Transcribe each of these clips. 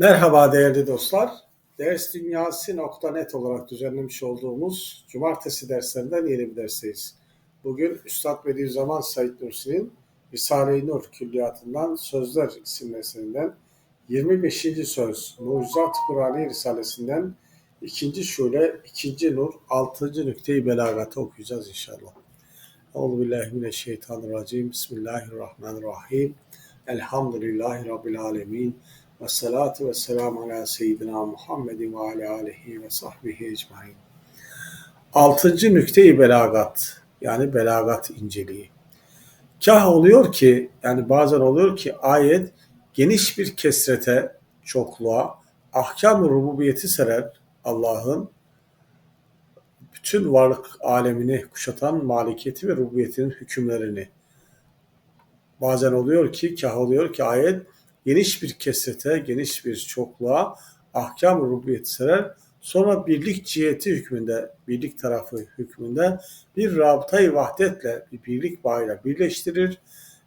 Merhaba değerli dostlar. Dersdünyası.net olarak düzenlemiş olduğumuz cumartesi derslerinden yeni bir dersteyiz. Bugün Üstad Bediüzzaman Said Nursi'nin Risale-i Nur Külliyatı'ndan Sözler isimli eserinden 25. söz Mucizat Kur'ani Risalesinden 2. şule 2. nur 6. nükteyi belagatı okuyacağız inşallah. Euzubillahimineşşeytanirracim. Bismillahirrahmanirrahim. Elhamdülillahi Rabbil alemin. Ve salatu ve selamu ala seyyidina Muhammedin ve ala alihi ve sahbihi ecmain. Altıncı nükte-i belagat yani belagat inceliği. Kah oluyor ki yani bazen oluyor ki ayet geniş bir kesrete, çokluğa, ahkam-ı rububiyeti serer Allah'ın bütün varlık alemini kuşatan malikiyeti ve rububiyetinin hükümlerini. Bazen oluyor ki, kah oluyor ki ayet geniş bir kesrete, geniş bir çokluğa ahkam rububiyet serer. Sonra birlik ciheti hükmünde, birlik tarafı hükmünde bir rabıtayı vahdetle, bir birlik bağıyla birleştirir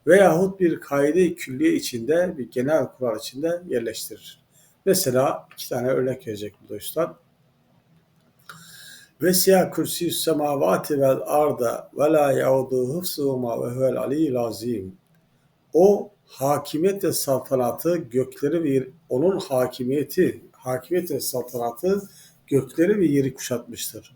veyahut bir kaide külliye içinde, bir genel kural içinde yerleştirir. Mesela iki tane örnek verecek bu üstad. Ve siyah kürsü semavati vel arda ve la yaudu hıfsuhuma ve huvel aliyyil azim. O hakimiyet ve saltanatı gökleri ve onun hakimiyeti, hakimiyet ve saltanatı gökleri ve yeri kuşatmıştır.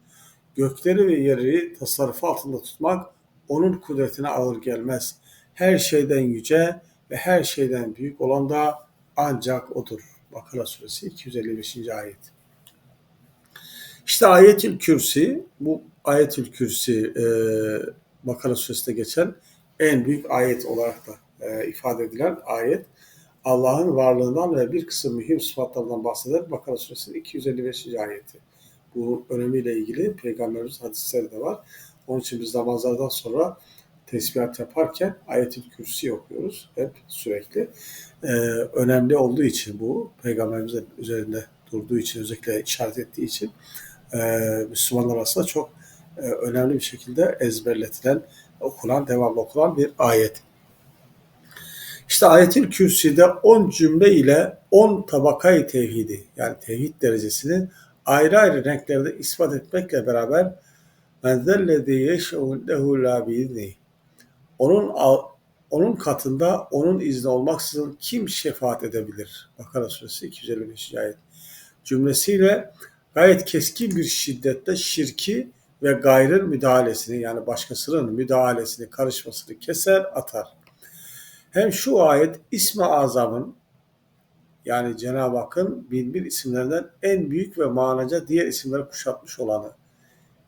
Gökleri ve yeri tasarrufu altında tutmak onun kudretine ağır gelmez. Her şeyden yüce ve her şeyden büyük olan da ancak odur. Bakara suresi 255. ayet. İşte ayetül kürsi, bu ayetül kürsi e, Bakara suresinde geçen en büyük ayet olarak da e, ifade edilen ayet Allah'ın varlığından ve bir kısım mühim sıfatlarından bahseder. Bakara suresinin 255. ayeti. Bu önemiyle ilgili peygamberimiz hadisleri de var. Onun için biz namazlardan sonra tesbihat yaparken ayet-i kürsi okuyoruz hep sürekli. Ee, önemli olduğu için bu peygamberimizin üzerinde durduğu için özellikle işaret ettiği için e, Müslümanlar arasında çok e, önemli bir şekilde ezberletilen, okunan, devamlı okunan bir ayet. İşte ayetil kürsüde 10 cümle ile 10 tabakayı tevhidi yani tevhid derecesini ayrı ayrı renklerde ispat etmekle beraber men zellezî yeş'u lehu la onun onun katında onun izni olmaksızın kim şefaat edebilir? Bakara suresi 255. ayet. Cümlesiyle gayet keskin bir şiddette şirki ve gayrın müdahalesini yani başkasının müdahalesini, karışmasını keser, atar. Hem şu ayet İsmi Azam'ın yani Cenab-ı Hakk'ın bin bir isimlerinden en büyük ve manaca diğer isimleri kuşatmış olanı,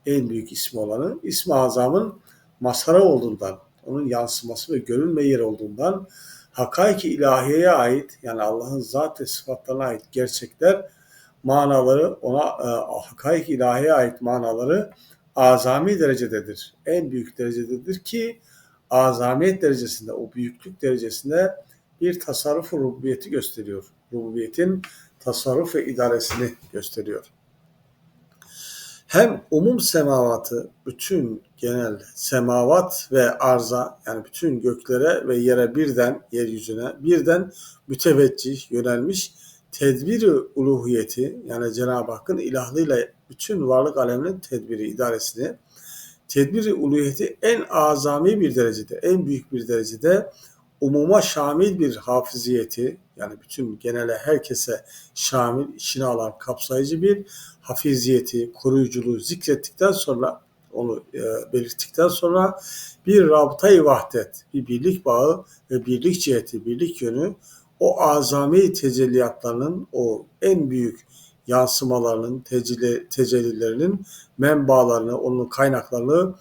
en büyük ismi olanı, İsmi Azam'ın masara olduğundan, onun yansıması ve görünme yeri olduğundan, hakaiki ilahiyeye ait yani Allah'ın zat ve sıfatlarına ait gerçekler manaları ona e, hakaik ilahiye ait manaları azami derecededir. En büyük derecededir ki azamiyet derecesinde, o büyüklük derecesinde bir tasarruf rububiyeti gösteriyor. Rububiyetin tasarruf ve idaresini gösteriyor. Hem umum semavatı, bütün genel semavat ve arza yani bütün göklere ve yere birden, yeryüzüne birden müteveccih, yönelmiş tedbiri uluhiyeti yani Cenab-ı Hakk'ın ilahlığıyla bütün varlık aleminin tedbiri, idaresini tedbiri uluhiyeti en azami bir derecede, en büyük bir derecede umuma şamil bir hafiziyeti yani bütün genele herkese şamil, içine alan kapsayıcı bir hafiziyeti, koruyuculuğu zikrettikten sonra onu e, belirttikten sonra bir rabıtayı vahdet, bir birlik bağı ve birlik ciheti, birlik yönü o azami tecelliyatlarının o en büyük yansımalarının, tecelli, tecellilerinin menbalarını, onun kaynaklarını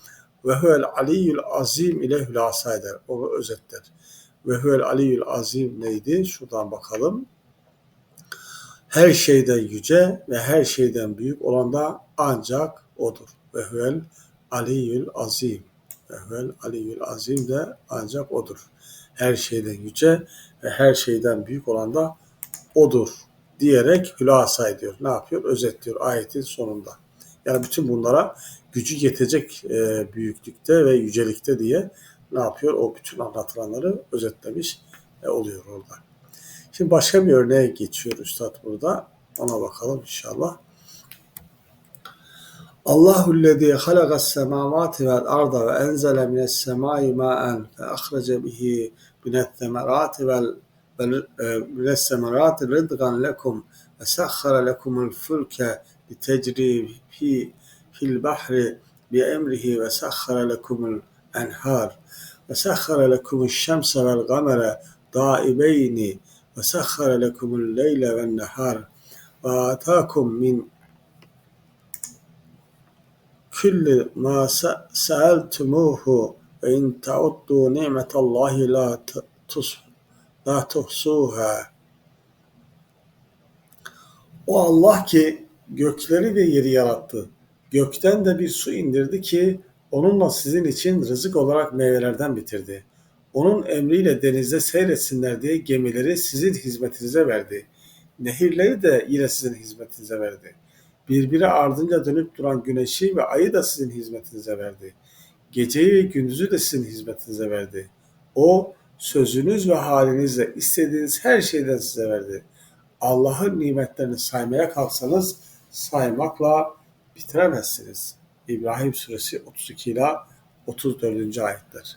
ve huvel aliyyül azim ile hülasa eder. Onu özetler. Ve huvel aliyyül azim neydi? Şuradan bakalım. Her şeyden yüce ve her şeyden büyük olan da ancak odur. Ve huvel aliyyül azim. Ve huvel aliyyül azim de ancak odur. Her şeyden yüce ve her şeyden büyük olan da odur diyerek hülasa ediyor. Ne yapıyor? Özetliyor ayetin sonunda. Yani bütün bunlara gücü yetecek e, büyüklükte ve yücelikte diye ne yapıyor? O bütün anlatılanları özetlemiş e, oluyor orada. Şimdi başka bir örneğe geçiyor Üstad burada. Ona bakalım inşallah. Allahu lezî halakas semâvâti vel arda ve enzele mines semâi mâen fe ahrece bihi minet semerâti vel بل آه، من السمرات رزقا لكم وسخر لكم الفلك لتجري في في البحر بأمره وسخر لكم الأنهار وسخر لكم الشمس والقمر ضائبين وسخر لكم الليل والنهار. وآتاكم من كل ما سألتموه وإن تعدوا نعمة الله لا تصحوا la tuhsuha. O Allah ki gökleri ve yeri yarattı. Gökten de bir su indirdi ki onunla sizin için rızık olarak meyvelerden bitirdi. Onun emriyle denizde seyretsinler diye gemileri sizin hizmetinize verdi. Nehirleri de yine sizin hizmetinize verdi. Birbiri ardınca dönüp duran güneşi ve ayı da sizin hizmetinize verdi. Geceyi ve gündüzü de sizin hizmetinize verdi. O sözünüz ve halinizle istediğiniz her şeyden size verdi. Allah'ın nimetlerini saymaya kalksanız saymakla bitiremezsiniz. İbrahim suresi 32 ile 34. ayetler.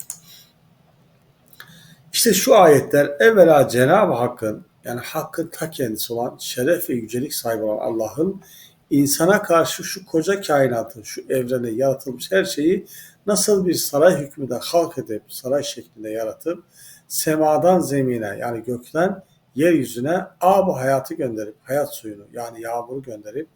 İşte şu ayetler evvela Cenab-ı Hakk'ın yani Hakk'ın ta kendisi olan şeref ve yücelik sahibi olan Allah'ın insana karşı şu koca kainatın, şu evrene yaratılmış her şeyi nasıl bir saray hükmünde halk edip, saray şeklinde yaratıp, semadan zemine yani gökten yeryüzüne ab hayatı gönderip, hayat suyunu yani yağmuru gönderip,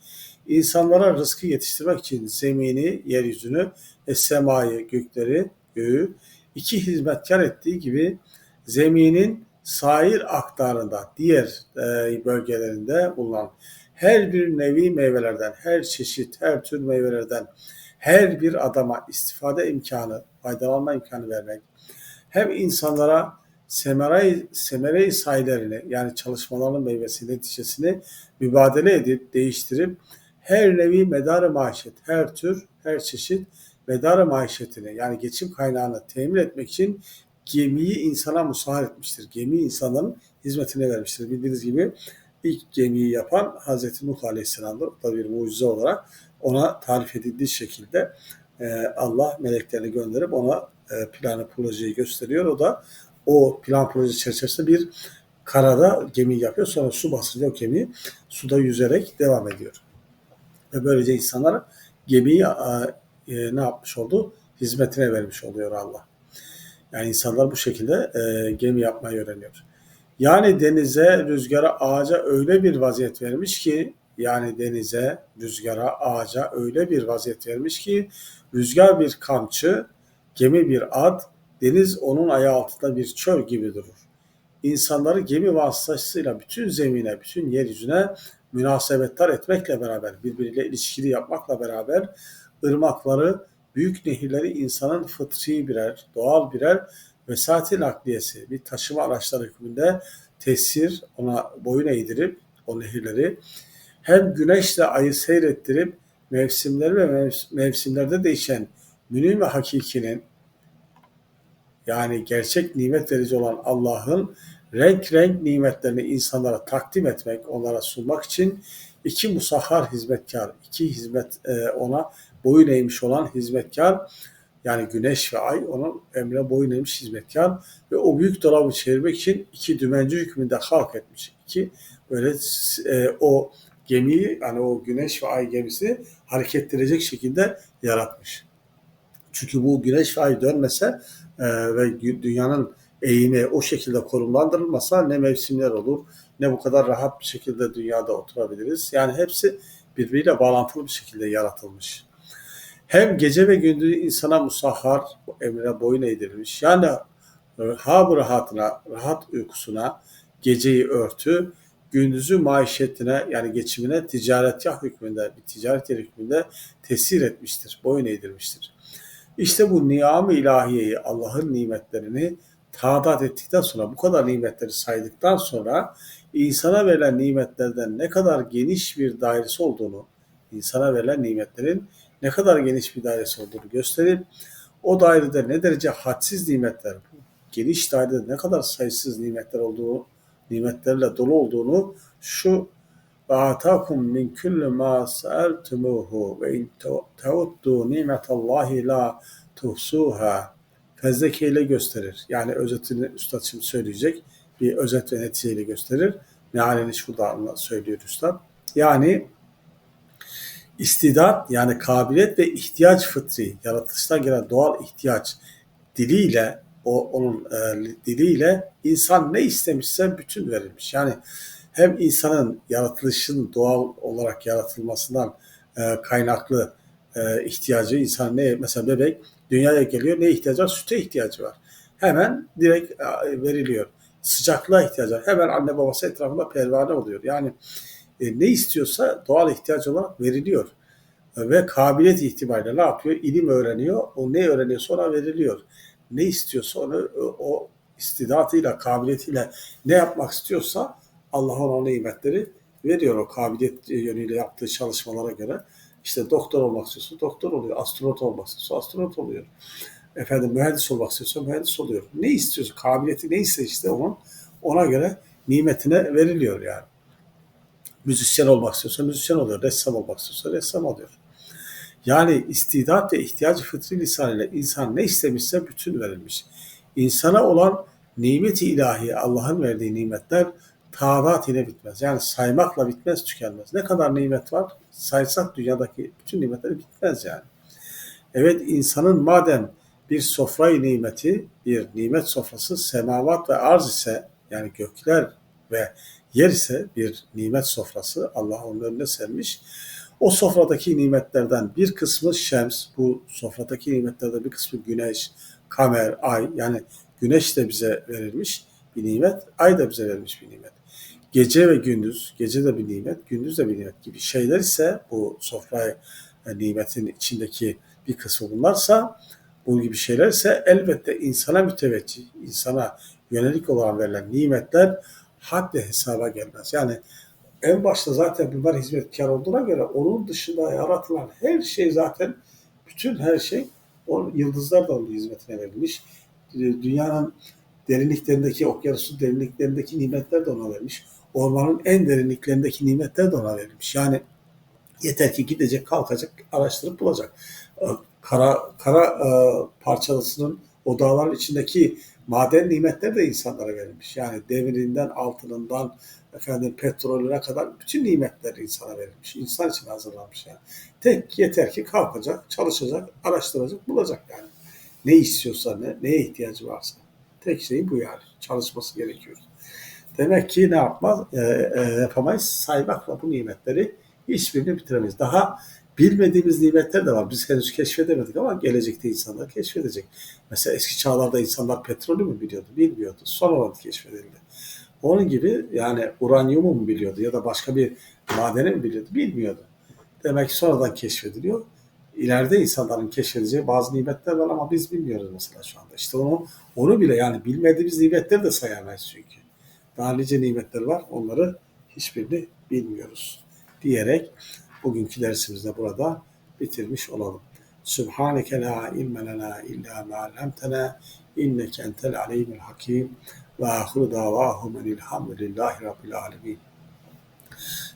insanlara rızkı yetiştirmek için zemini, yeryüzünü ve semayı, gökleri, göğü iki hizmetkar ettiği gibi zeminin sair aktarında, diğer e, bölgelerinde bulunan her bir nevi meyvelerden, her çeşit, her tür meyvelerden her bir adama istifade imkanı, faydalanma imkanı vermek, hem insanlara semere semere sayılarını yani çalışmaların meyvesi neticesini mübadele edip değiştirip her nevi medarı maişet, her tür, her çeşit medarı maişetini yani geçim kaynağını temin etmek için gemiyi insana musahar etmiştir. Gemi insanların hizmetine vermiştir. Bildiğiniz gibi ilk gemiyi yapan Hazreti Nuh Aleyhisselam'dır. O da bir mucize olarak ona tarif edildiği şekilde e, Allah meleklerini gönderip ona e, planı projeyi gösteriyor. O da o plan proje çerçevesinde bir karada gemi yapıyor. Sonra su basınca o gemi suda yüzerek devam ediyor. Ve böylece insanlar gemiyi e, ne yapmış oldu? Hizmetine vermiş oluyor Allah. Yani insanlar bu şekilde e, gemi yapmayı öğreniyor. Yani denize, rüzgara, ağaca öyle bir vaziyet vermiş ki yani denize, rüzgara, ağaca öyle bir vaziyet vermiş ki rüzgar bir kamçı, gemi bir ad, deniz onun ayağı altında bir çöl gibi durur. İnsanları gemi vasıtasıyla bütün zemine, bütün yeryüzüne münasebetler etmekle beraber, birbiriyle ilişkili yapmakla beraber ırmakları, büyük nehirleri insanın fıtri birer, doğal birer vesati nakliyesi, bir taşıma araçları hükmünde tesir, ona boyun eğdirip o nehirleri hem güneşle ayı seyrettirip mevsimleri ve mevsimlerde değişen münim ve hakikinin yani gerçek nimet verici olan Allah'ın renk renk nimetlerini insanlara takdim etmek, onlara sunmak için iki musahhar hizmetkar, iki hizmet e, ona boyun eğmiş olan hizmetkar yani güneş ve ay onun emre boyun eğmiş hizmetkar ve o büyük dolabı çevirmek için iki dümenci hükmünde halk etmiş. İki böyle e, o gemiyi yani o güneş ve ay gemisini hareket ettirecek şekilde yaratmış. Çünkü bu güneş ve ay dönmese e, ve dünyanın eğimi o şekilde konumlandırılmasa ne mevsimler olur ne bu kadar rahat bir şekilde dünyada oturabiliriz. Yani hepsi birbiriyle bağlantılı bir şekilde yaratılmış. Hem gece ve gündüz insana musahhar emrine boyun eğdirilmiş. Yani hab rahatına, rahat uykusuna, geceyi örtü, gündüzü maişetine yani geçimine ticaretgah hükmünde, bir ticaret yeri hükmünde tesir etmiştir, boyun eğdirmiştir. İşte bu niyam-ı ilahiyeyi, Allah'ın nimetlerini tadat ettikten sonra, bu kadar nimetleri saydıktan sonra insana verilen nimetlerden ne kadar geniş bir dairesi olduğunu, insana verilen nimetlerin ne kadar geniş bir dairesi olduğunu gösterip o dairede ne derece hadsiz nimetler, geniş dairede ne kadar sayısız nimetler olduğu nimetlerle dolu olduğunu şu وَاَتَاكُمْ مِنْ كُلِّ مَا سَأَلْتُمُوهُ وَاِنْ تَوَدُّوا نِعْمَةَ اللّٰهِ لَا تُحْسُوهَا fezlekeyle gösterir. Yani özetini Üstad şimdi söyleyecek. Bir özet ve neticeyle gösterir. Mealini şurada söylüyor Üstad. Yani istidat yani kabiliyet ve ihtiyaç fıtri, yaratılıştan gelen doğal ihtiyaç diliyle o onun e, diliyle insan ne istemişse bütün verilmiş. Yani hem insanın yaratılışın doğal olarak yaratılmasından e, kaynaklı e, ihtiyacı insan ne mesela bebek dünyaya geliyor ne ihtiyacı var? Süte ihtiyacı var. Hemen direkt e, veriliyor. Sıcaklığa ihtiyacı var. Hemen anne babası etrafında pervane oluyor. Yani e, ne istiyorsa doğal ihtiyaç olarak veriliyor. E, ve kabiliyet itibariyle ne yapıyor? İlim öğreniyor. O ne öğreniyorsa ona veriliyor. Ne istiyorsa onu o istidatıyla, kabiliyetiyle ne yapmak istiyorsa Allah ona o nimetleri veriyor o kabiliyet yönüyle yaptığı çalışmalara göre. İşte doktor olmak istiyorsa doktor oluyor, astronot olmak istiyorsa astronot oluyor. Efendim mühendis olmak istiyorsa mühendis oluyor. Ne istiyorsa, kabiliyeti neyse işte onun ona göre nimetine veriliyor yani. Müzisyen olmak istiyorsa müzisyen oluyor, ressam olmak istiyorsa ressam oluyor. Yani istidat ve ihtiyacı fıtri lisanıyla insan ne istemişse bütün verilmiş. İnsana olan nimet-i ilahi, Allah'ın verdiği nimetler tadat ile bitmez. Yani saymakla bitmez, tükenmez. Ne kadar nimet var saysak dünyadaki bütün nimetleri bitmez yani. Evet insanın madem bir sofrayı nimeti, bir nimet sofrası semavat ve arz ise yani gökler ve yer ise bir nimet sofrası Allah onun önüne sermiş. O sofradaki nimetlerden bir kısmı şems, bu sofradaki nimetlerden bir kısmı güneş, kamer, ay yani güneş de bize verilmiş bir nimet, ay da bize verilmiş bir nimet gece ve gündüz, gece de bir nimet, gündüz de bir nimet gibi şeyler ise bu sofra nimetin içindeki bir kısmı bunlarsa bu gibi şeyler ise elbette insana müteveccih, insana yönelik olan verilen nimetler haddi hesaba gelmez. Yani en başta zaten bunlar hizmetkar olduğuna göre onun dışında yaratılan her şey zaten bütün her şey o yıldızlar da onun hizmetine verilmiş. Dünyanın derinliklerindeki, okyanusun derinliklerindeki nimetler de ona verilmiş ormanın en derinliklerindeki nimetler de ona verilmiş. Yani yeter ki gidecek, kalkacak, araştırıp bulacak. Ee, kara, kara e, parçalısının o dağların içindeki maden nimetler de insanlara verilmiş. Yani demirinden, altınından, efendim petrolüne kadar bütün nimetler insana verilmiş. İnsan için hazırlanmış yani. Tek yeter ki kalkacak, çalışacak, araştıracak, bulacak yani. Ne istiyorsa, ne, neye ihtiyacı varsa. Tek şey bu yani. Çalışması gerekiyor. Demek ki ne yapmaz? E, e, yapamayız. Saymakla bu nimetleri hiçbirini bitiremeyiz. Daha bilmediğimiz nimetler de var. Biz henüz keşfedemedik ama gelecekte insanlar keşfedecek. Mesela eski çağlarda insanlar petrolü mü biliyordu? Bilmiyordu. Sonradan keşfedildi. Onun gibi yani uranyumu mu biliyordu ya da başka bir madeni mi biliyordu? Bilmiyordu. Demek ki sonradan keşfediliyor. İleride insanların keşfedeceği bazı nimetler var ama biz bilmiyoruz mesela şu anda. İşte onu onu bile yani bilmediğimiz nimetleri de sayamayız çünkü daha nice nimetler var. Onları hiçbirini bilmiyoruz diyerek bugünkü dersimizde burada bitirmiş olalım. Subhaneke la ilme lena illa ma allamtena inneke entel alimul hakim ve ahiru davahum enilhamdülillahi rabbil alemin.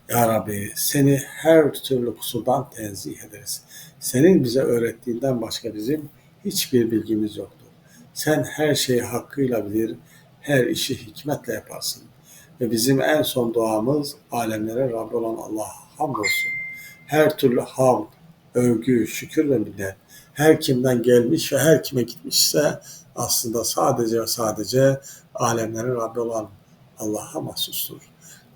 Ya Rabbi seni her türlü kusurdan tenzih ederiz. Senin bize öğrettiğinden başka bizim hiçbir bilgimiz yoktur. Sen her şeyi hakkıyla bilir, her işi hikmetle yaparsın. Ve bizim en son duamız alemlere Rabbi olan Allah'a hamdolsun. Her türlü hamd, övgü, şükür ve minnet her kimden gelmiş ve her kime gitmişse aslında sadece ve sadece alemlerin Rabbi olan Allah'a mahsustur.